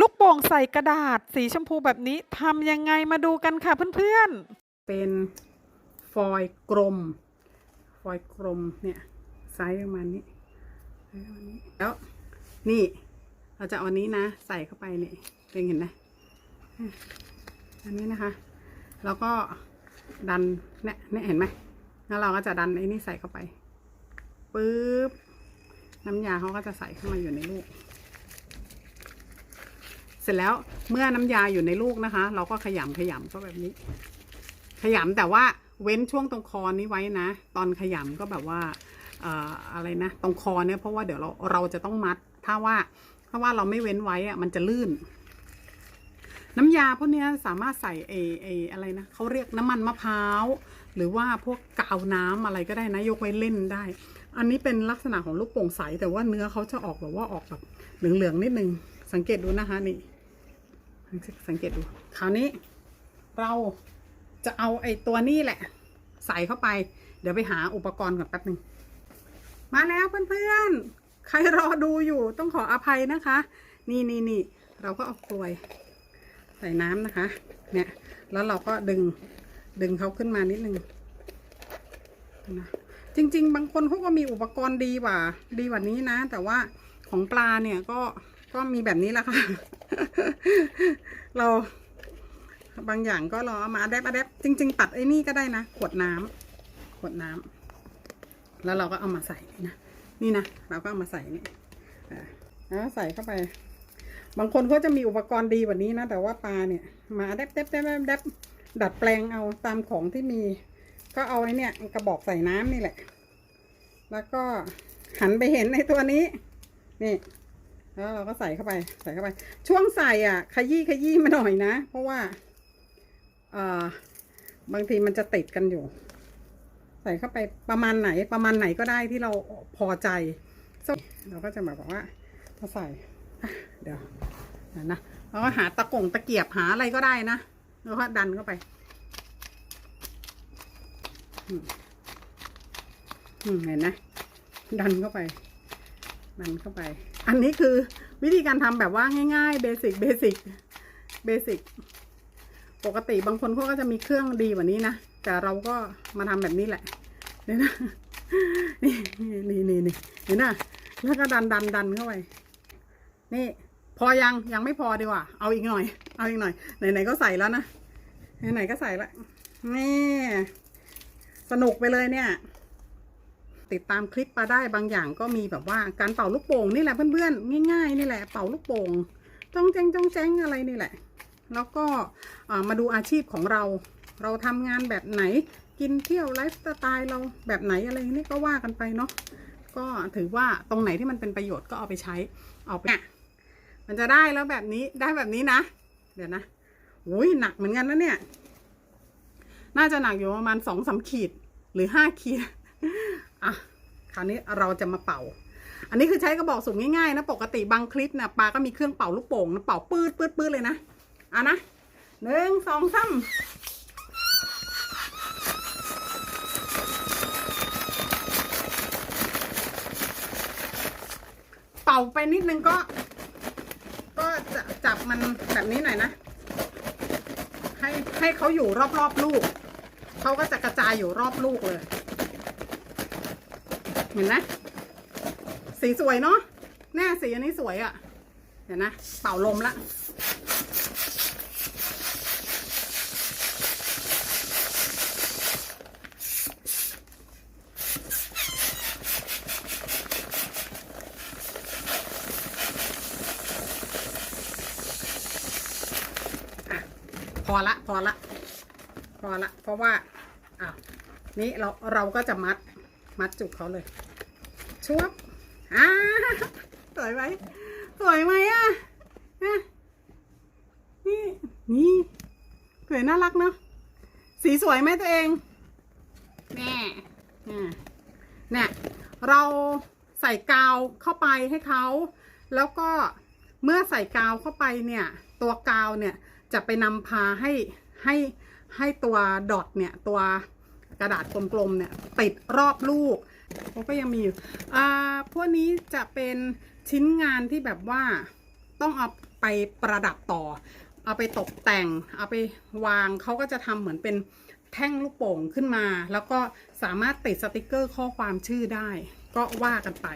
ลูกโป่งใส่กระดาษสีชมพูแบบนี้ทำยังไงมาดูกันค่ะเพื่อนๆ เป็นฟอยล์กลม ฟอยล์กลมเนี่ยไซส์ประมาณนี้ไซส์ประมาณนี้แล้วนี่เราจะเอาอันนี้นะ ใส่เข้าไปเนี่ยเป็นเห็นไหมอันนี้นะคะ แล้วก็ดันเนี่ยเนี่ยเห็นไหมแล้วเราก็จะดันไอ้นี่ใส่เข้าไปปึ๊บน้ำยาเขาก็จะใส่เข้ามาอยู่ในลูก เสร็จแล้วเมื่อน้ำยาอยู่ในลูกนะคะ เราก็ขยำขยำก็แบบนี้ ขยำแต่ว่าเว้นช่วงตรงคอนี้ไว้นะ ตอนขยำก็แบบว่าอะไรนะ ตรงคอเนี่ยเพราะว่าเดี๋ยวเราเราจะต้องมัด ถ้าว่าถ้าว่าเราไม่เว้นไว้อะมันจะลื่น น้ำยาพวกนี้สามารถใส่เอเออะไรนะเขาเรียกน้ำมันมะพร้าว หรือว่าพวกกาวน้ำอะไรก็ได้นะ ยกไว้เล่นได้ อันนี้เป็นลักษณะของลูกโป่งใสแต่ว่าเนื้อเขาจะออกแบบว่าออกแบบเหลืองๆนิดนึง สังเกตดูนะคะนี่ สังเกตดูคราวนี้ เราจะเอาไอ้ตัวนี้แหละ ใส่เข้าไป เดี๋ยวไปหาอุปกรณ์ก่อนแป๊บหนึ่งมาแล้วเพื่อนๆ ใครรอดูอยู่ต้องขออภัยนะคะ นี่นี่นี่เราก็เอากลวย ใส่น้ำนะคะ เนี่ย แล้วเราก็ดึงดึงเขาขึ้นมานิดนึงนะจริง ๆ บางคนเขาก็มีอุปกรณ์ดีกว่า ดีกว่านี้นะ แต่ว่าของปลาเนี่ยก็ ก็มีแบบนี้แหละค่ะ เราบางอย่างก็รอเอามาแดบแดบจริง ๆ ตัดไอ้นี่ก็ได้นะ ขวดน้ำขวดน้ำแล้วเราก็เอามาใส่นะ นี่นะ เราก็เอามาใส่นี่อ่าแล้วใส่เข้าไป บางคนก็จะมีอุปกรณ์ดีกว่านี้นะ แต่ว่าปลาเนี่ย มาแดบแดบแดบแดบดบดัดแปลงเอาตามของที่มี ก็เอาไอ้นี่ยกระบอกใส่น้ำนี่แหละ แล้วก็หันไปเห็นในตัวนี้ นี่ แล้วเราก็ใส่เข้าไปใส่เข้าไป ช่วงใส่อะ ขยี้ขยี้มาหน่อยนะ เพราะว่าเอ่อบางทีมันจะติดกันอยู่ ใส่เข้าไปประมาณไหนประมาณไหนก็ได้ที่เราพอใจ เราก็จะแบบบอกว่ามาใส่เดี๋ยวเดี๋ยวนะเราก็หาตะกงตะเกียบหาอะไรก็ได้นะแล้วก็ดันเข้าไปอืมเห็นนะดันเข้าไปันเข้าไป อันนี้คือวิธีการทำแบบว่าง่ายๆเบสิกเบสิกเบสิกปกติบางคนเขาก็จะมีเครื่องดีกว่านี้นะ แต่เราก็มาทำแบบนี้แหละเนี่ยนะนี่นี่นี่นี่เห็นนะแล้วก็ดันดันดันเข้าไป นี่ พอยังยังไม่พอดีกว่า เอาอีกหน่อย เอาอีกหน่อยไหนๆก็ใส่แล้วนะไหนๆก็ใส่ละนี่สนุกไปเลยเนี่ย ติดตามคลิปมาได้บางอย่างก็มีแบบว่าการเป่าลูกโป่งนี่แหละเพื่อนๆง่ายๆนี่แหละเป่าลูกโป่งจ้องแจ้งจ้องแจ้งอะไรนี่แหละ แล้วก็มาดูอาชีพของเรา เราทำงานแบบไหนกินเที่ยวไลฟ์สไตล์เราแบบไหนอะไรนี่ก็ว่ากันไปเนาะก็ถือว่าตรงไหนที่มันเป็นประโยชน์ก็เอาไปใช้เอาไปเนี่ยมันจะได้แล้วแบบนี้ได้แบบนี้นะ เดี๋ยวนะอุ้ยหนักเหมือนกันนะเนี่ย น่าจะหนักอยู่ประมาณสองสามขีดหรือห้าขีด อะคราวนี้เราจะมาเป่า อันนี้คือใช้กระบอกสูงง่ายๆนะปกติบางคลิปนะปลาก็มีเครื่องเป่าลูกโป่งนะเป่าปืดปืดปืดเลยนะอะนะหนึ่งสองสามเป่าไปนิดนึงก็ ก็จะจับมันแบบนี้หน่อยนะ ให้ให้เขาอยู่รอบๆลูกเขาก็จะกระจายอยู่รอบลูกเลย เห็นไหมสีสวยเนาะแน่สีอันนี้สวยอะ่ะ เห็นนะ เป่าลมละพอละ พอละ พอละ เพราะว่า อะ นี่เราเราก็จะมัด มัดจุกเขาเลยชุบอ่าสวยไหมสวยไหมอะอะนี่นี่สวยน่ารักเนาะสีสวยไหมตัวเองแน่อ่าเนี่ยเราใส่กาวเข้าไปให้เขาแล้วก็เมื่อใส่กาวเข้าไปเนี่ย ตัวกาวเนี่ยจะไปนำพาให้ให้ให้ตัวดอทเนี่ยตัว กระดาษกลมๆเนี่ยติดรอบลูกเขาก็ยังมีอยู่อ่าพวกนี้จะเป็นชิ้นงานที่แบบว่าต้องเอาไปประดับต่อ เอาไปตกแต่ง เอาไปวางเขาก็จะทำเหมือนเป็นแท่งลูกโป่งขึ้นมา แล้วก็สามารถติดสติกเกอร์ข้อความชื่อได้ ก็ว่ากันไป